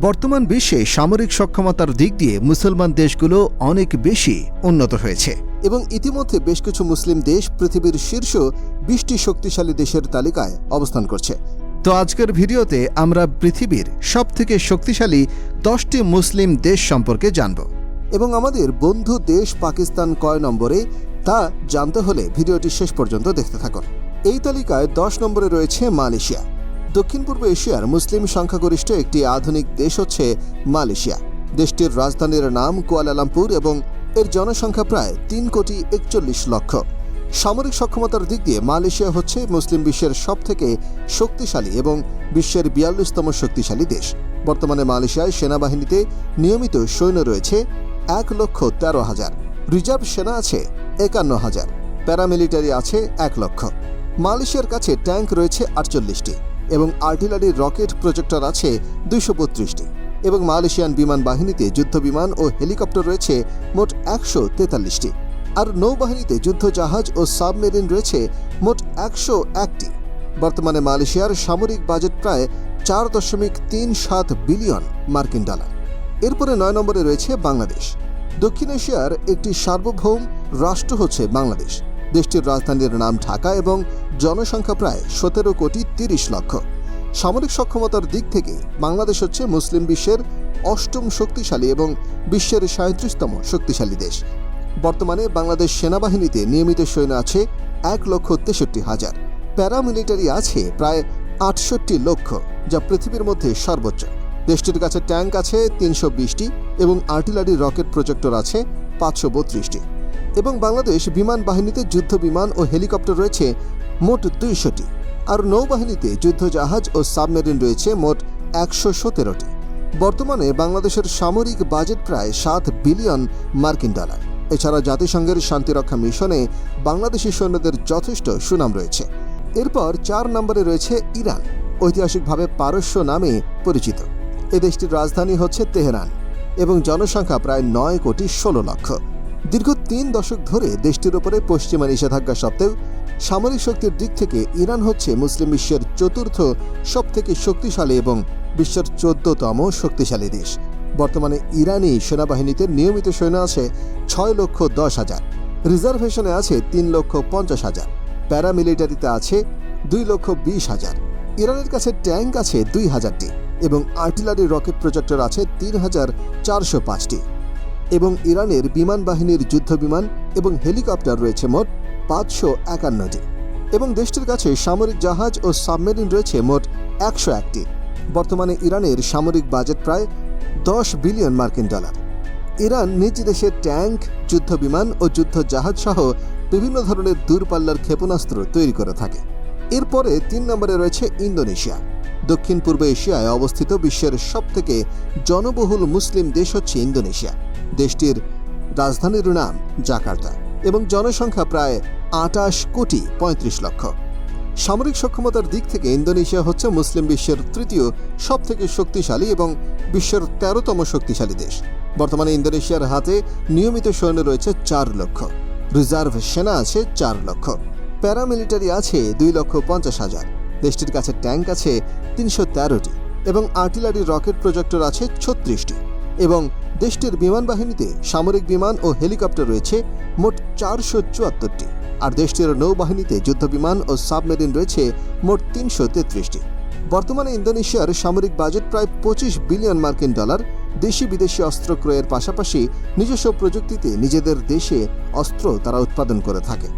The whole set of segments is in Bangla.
বর্তমান বিশ্বে সামরিক সক্ষমতার দিক দিয়ে মুসলমান দেশগুলো অনেক বেশি উন্নত হয়েছে। এবং ইতিমধ্যে বেশ কিছু মুসলিম দেশ পৃথিবীর শীর্ষ বিশটি শক্তিশালী দেশের তালিকায় অবস্থান করছে। তো আজকের ভিডিওতে আমরা পৃথিবীর সবথেকে শক্তিশালী দশটি মুসলিম দেশ সম্পর্কে জানব। এবং আমাদের বন্ধু দেশ পাকিস্তান কয় নম্বরে তা জানতে হলে ভিডিওটি শেষ পর্যন্ত দেখতে থাকুন। এই তালিকায় দশ নম্বরে রয়েছে মালয়েশিয়া। দক্ষিণ পূর্ব এশিয়ার মুসলিম সংখ্যাগরিষ্ঠ একটি আধুনিক দেশ হচ্ছে মালয়েশিয়া। দেশটির রাজধানীর নাম কুয়ালালামপুর এবং এর জনসংখ্যা প্রায় তিন কোটি একচল্লিশ লক্ষ। সামরিক সক্ষমতার দিক দিয়ে মালয়েশিয়া হচ্ছে মুসলিম বিশ্বের সবথেকে শক্তিশালী এবং বিশ্বের বিয়াল্লিশতম শক্তিশালী দেশ। বর্তমানে মালয়েশিয়ায় সেনাবাহিনীতে নিয়মিত সৈন্য রয়েছে এক লক্ষ তেরো হাজার। রিজার্ভ সেনা আছে একান্ন হাজার। প্যারামিলিটারি আছে এক লক্ষ। মালয়েশিয়ার কাছে ট্যাঙ্ক রয়েছে আটচল্লিশটি। এবং আর্টিলারি রকেট প্রজেক্টর আছে দুইশো বত্রিশটি। এবং মালয়েশিয়ান বিমান বাহিনীতে যুদ্ধবিমান ও হেলিকপ্টার রয়েছে মোট একশো তেতাল্লিশটি। আর নৌবাহিনীতে যুদ্ধজাহাজ ও সাবমেরিন রয়েছে মোট একশো একটি। বর্তমানে মালয়েশিয়ার সামরিক বাজেট প্রায় চার দশমিক তিন সাত বিলিয়ন মার্কিন ডলার। এরপরে নয় নম্বরে রয়েছে বাংলাদেশ। দক্ষিণ এশিয়ার একটি সার্বভৌম রাষ্ট্র হচ্ছে বাংলাদেশ। দেশটির রাজধানীর নাম ঢাকা এবং জনসংখ্যা প্রায় সতেরো কোটি তিরিশ লক্ষ। সামরিক সক্ষমতার দিক থেকে বাংলাদেশ হচ্ছে মুসলিম বিশ্বের অষ্টম শক্তিশালী এবং বিশ্বের সাঁত্রিশতম শক্তিশালী দেশ। বর্তমানে বাংলাদেশ সেনাবাহিনীতে নিয়মিত সৈন্য আছে এক লক্ষ তেষট্টি হাজার। প্যারামিলিটারি আছে প্রায় আটষট্টি লক্ষ, যা পৃথিবীর মধ্যে সর্বোচ্চ। দেশটির কাছে ট্যাঙ্ক আছে তিনশো বিশটি এবং আর্টিলারি রকেট প্রজেক্টর আছে পাঁচশো বত্রিশটি। এবং বাংলাদেশ বিমান বাহিনীতে যুদ্ধ বিমান ও হেলিকপ্টার রয়েছে মোট দুইশোটি। আর নৌবাহিনীতে যুদ্ধজাহাজ ও সাবমেরিন রয়েছে মোট একশো সতেরোটি। বর্তমানে বাংলাদেশের সামরিক বাজেট প্রায় সাত বিলিয়ন মার্কিন ডলার। এছাড়া জাতিসংঘের শান্তিরক্ষা মিশনে বাংলাদেশি সৈন্যদের যথেষ্ট সুনাম রয়েছে। এরপর চার নম্বরে রয়েছে ইরান, ঐতিহাসিকভাবে পারস্য নামে পরিচিত। এ দেশটির রাজধানী হচ্ছে তেহরান এবং জনসংখ্যা প্রায় নয় কোটি ষোলো লক্ষ। দীর্ঘ তিন দশক ধরে দেশটির উপরে পশ্চিমা নিষেধাজ্ঞা সত্ত্বেও সামরিক শক্তির দিক থেকে ইরান হচ্ছে মুসলিম বিশ্বের চতুর্থ সবথেকে শক্তিশালী এবং বিশ্বের চোদ্দতম শক্তিশালী দেশ। বর্তমানে ইরানি সেনাবাহিনীতে নিয়মিত সৈন্য আছে ছয় লক্ষ দশ হাজার। রিজার্ভেশনে আছে তিন লক্ষ পঞ্চাশ হাজার। প্যারামিলিটারিতে আছে দুই লক্ষ বিশ হাজার। ইরানের কাছে ট্যাঙ্ক আছে দুই হাজারটি এবং আর্টিলারি রকেট প্রজেক্টর আছে তিন হাজার চারশো পাঁচটি। এবং ইরানের বিমান বাহিনীর যুদ্ধবিমান এবং হেলিকপ্টার রয়েছে মোট পাঁচশো একান্নটি। এবং দেশটির কাছে সামরিক জাহাজ ও সাবমেরিন রয়েছে মোট একশো একটি। বর্তমানে ইরানের সামরিক বাজেট প্রায় দশ বিলিয়ন মার্কিন ডলার। ইরান নিজ দেশে ট্যাঙ্ক, যুদ্ধবিমান ও যুদ্ধ জাহাজ সহ বিভিন্ন ধরনের দূরপাল্লার ক্ষেপণাস্ত্র তৈরি করে থাকে। এরপরে তিন নম্বরে রয়েছে ইন্দোনেশিয়া। দক্ষিণ পূর্ব এশিয়ায় অবস্থিত বিশ্বের সবথেকে জনবহুল মুসলিম দেশ হচ্ছে ইন্দোনেশিয়া। দেশটির রাজধানীর নাম জাকার্তা এবং জনসংখ্যা প্রায় আটাশ কোটি পঁয়ত্রিশ লক্ষ। সামরিক সক্ষমতার দিক থেকে ইন্দোনেশিয়া হচ্ছে মুসলিম বিশ্বের তৃতীয় সবথেকে শক্তিশালী এবং বিশ্বের তেরোতম শক্তিশালী দেশ। বর্তমানে ইন্দোনেশিয়ার হাতে নিয়মিত সৈন্য রয়েছে চার লক্ষ। রিজার্ভ সেনা আছে চার লক্ষ। প্যারামিলিটারি আছে দুই লক্ষ পঞ্চাশ হাজার। দেশটির কাছে ট্যাঙ্ক আছে তিনশো তেরোটি এবং আর্টিলারি রকেট প্রজেক্টর আছে ছত্রিশটি এবং দেশটির বিমান বাহিনীতে সামরিক বিমান ও হেলিকপ্টার রয়েছে মোট চারশো চুয়াত্তরটি। আর দেশটির নৌবাহিনীতে যুদ্ধবিমান ও সাবমেরিন রয়েছে মোট তিনশো তেত্রিশটি। বর্তমানে ইন্দোনেশিয়ার সামরিক বাজেট প্রায় পঁচিশ বিলিয়ন মার্কিন ডলার দেশি বিদেশি অস্ত্র ক্রয়ের পাশাপাশি নিজস্ব প্রযুক্তিতে নিজেদের দেশে অস্ত্র তারা উৎপাদন করে থাকে।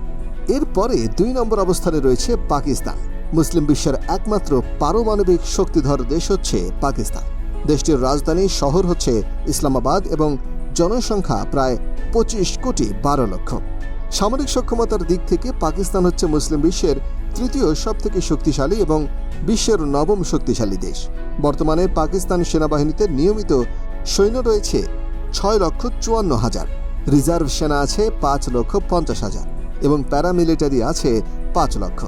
এরপরে দুই নম্বর অবস্থানে রয়েছে পাকিস্তান। মুসলিম বিশ্বের একমাত্র পারমাণবিক শক্তিধর দেশ হচ্ছে পাকিস্তান। দেশটির রাজধানী শহর হচ্ছে ইসলামাবাদ এবং জনসংখ্যা প্রায় পঁচিশ কোটি বারো লক্ষ। সামরিক সক্ষমতার দিক থেকে পাকিস্তান হচ্ছে মুসলিম বিশ্বের তৃতীয় সবথেকে শক্তিশালী এবং বিশ্বের নবম শক্তিশালী দেশ। বর্তমানে পাকিস্তান সেনাবাহিনীতে নিয়মিত সৈন্য রয়েছে ছয় লক্ষ চুয়ান্ন হাজার। রিজার্ভ সেনা আছে পাঁচ লক্ষ পঞ্চাশ হাজার এবং প্যারামিলিটারি আছে পাঁচ লক্ষ।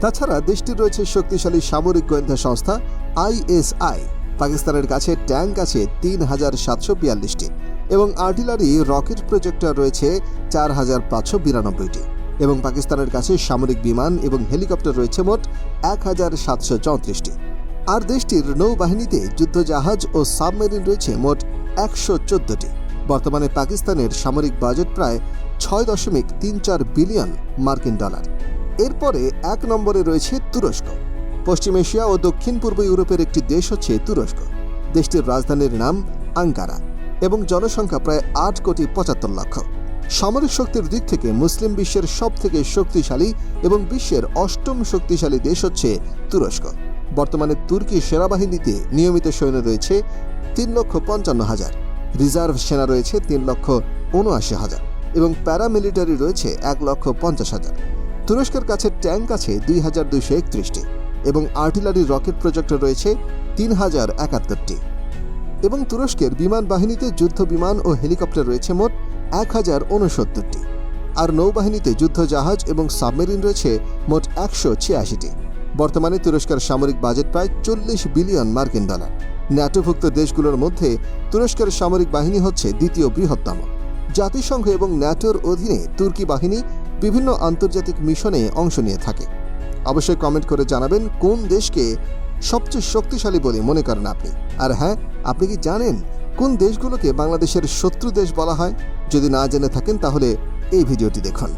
তাছাড়া দেশটির রয়েছে শক্তিশালী সামরিক গোয়েন্দা সংস্থা আইএসআই। পাকিস্তানের কাছে ট্যাঙ্ক আছে তিন হাজার সাতশো বিয়াল্লিশটি এবং আর্টিলারি রকেট প্রজেক্টর রয়েছে চার হাজার পাঁচশো বিরানব্বইটি এবং পাকিস্তানের কাছে সামরিক বিমান এবং হেলিকপ্টার রয়েছে মোট এক হাজার সাতশো চৌত্রিশটি। আর দেশটির নৌবাহিনীতে যুদ্ধজাহাজ ও সাবমেরিন রয়েছে মোট একশো চোদ্দটি। বর্তমানে পাকিস্তানের সামরিক বাজেট প্রায় ছয় দশমিক তিন চার বিলিয়ন মার্কিন ডলার। এরপরে এক নম্বরে রয়েছে তুরস্ক। পশ্চিম এশিয়া ও দক্ষিণ পূর্ব ইউরোপের একটি দেশ হচ্ছে তুরস্ক। দেশটির রাজধানীর নাম আঙ্কারা এবং জনসংখ্যা প্রায় আট কোটি পঁচাত্তর লক্ষ। সামরিক শক্তির দিক থেকে মুসলিম বিশ্বের সবথেকে শক্তিশালী এবং বিশ্বের অষ্টম শক্তিশালী দেশ হচ্ছে তুরস্ক। বর্তমানে তুর্কি সেনাবাহিনীতে নিয়মিত সৈন্য রয়েছে তিন লক্ষ পঞ্চান্ন হাজার। রিজার্ভ সেনা রয়েছে তিন লক্ষ উনআশি হাজার এবং প্যারামিলিটারি রয়েছে এক লক্ষ পঞ্চাশ হাজার। তুরস্কের কাছে ট্যাঙ্ক আছে দুই হাজার দুইশো একত্রিশটি। এবং আর্টিলারি রকেট প্রজেক্টর রয়েছে তিন হাজার একাত্তরটি। এবং তুরস্কের বিমান বাহিনীতে যুদ্ধ বিমান ও হেলিকপ্টার রয়েছে মোট এক হাজার উনসত্তরটি। আর নৌবাহিনীতে যুদ্ধ জাহাজ এবং সাবমেরিন রয়েছে মোট একশো ছিয়াশিটি। বর্তমানে তুরস্কের সামরিক বাজেট প্রায় চল্লিশ বিলিয়ন মার্কিন ডলার। ন্যাটোভুক্ত দেশগুলোর মধ্যে তুরস্কের সামরিক বাহিনী হচ্ছে দ্বিতীয় বৃহত্তম। জাতিসংঘ এবং ন্যাটোর অধীনে তুর্কি বাহিনী বিভিন্ন আন্তর্জাতিক মিশনে অংশ নিয়ে থাকে। অবশ্যই কমেন্ট করে জানাবেন কোন দেশকে সবচেয়ে শক্তিশালী বলে মনে করেন আপনি। আর হ্যাঁ আপনি কি জানেন কোন দেশগুলোকে বাংলাদেশের শত্রু দেশ বলা হয়? যদি না জেনে থাকেন তাহলে এই ভিডিওটি দেখুন।